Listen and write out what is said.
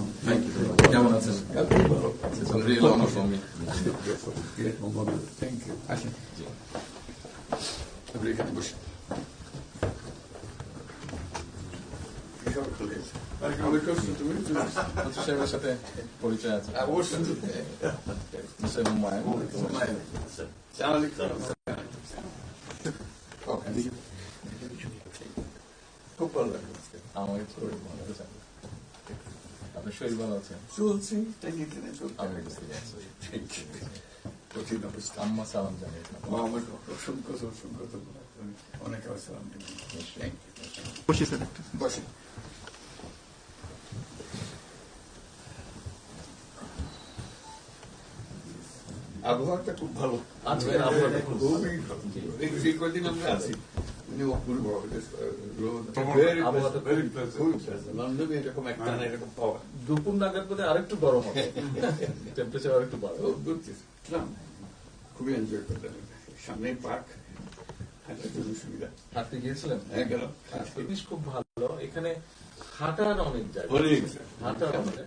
on. Thank you very Het is it's a real honor for me. Thank you. Obrigado, Je Maar ik had de kust te moeten. Dat is politie. Ja, hoor. Dat is helemaal dat Oké. Goed. Ah, het is আপনার শরীর ভালো আছে চলছি টেনে টেনে চলছে আমি বুঝতে পারছি কঠিন অবস্থা আম্মা সালাম জানিয়ে আমার অসংখ্য অসংখ্য অনেক আসসালাম বসে স্যার বসে আবহাওয়াটা খুব ভালো আজকের আবহাওয়াটা খুব ভালো। খুবই ভালো। এই কদিন আমরা আছি খুবই pleasant. লন্ডনে এরকম একটা না এরকম পাওয়া দুপুর নাগাদ বোধহয় আরেকটু গরম হবে টেম্পারেচার আরেকটু বাড়বে খুব বুঝছিলাম খুবই এনজয় করলাম সামনে পার্ক হাঁটার জন্য সুবিধা হাঁটতে গিয়েছিলেন হ্যাঁ গেলাম জিনিস খুব ভালো এখানে হাঁটার অনেক জায়গা হাঁটার অনেক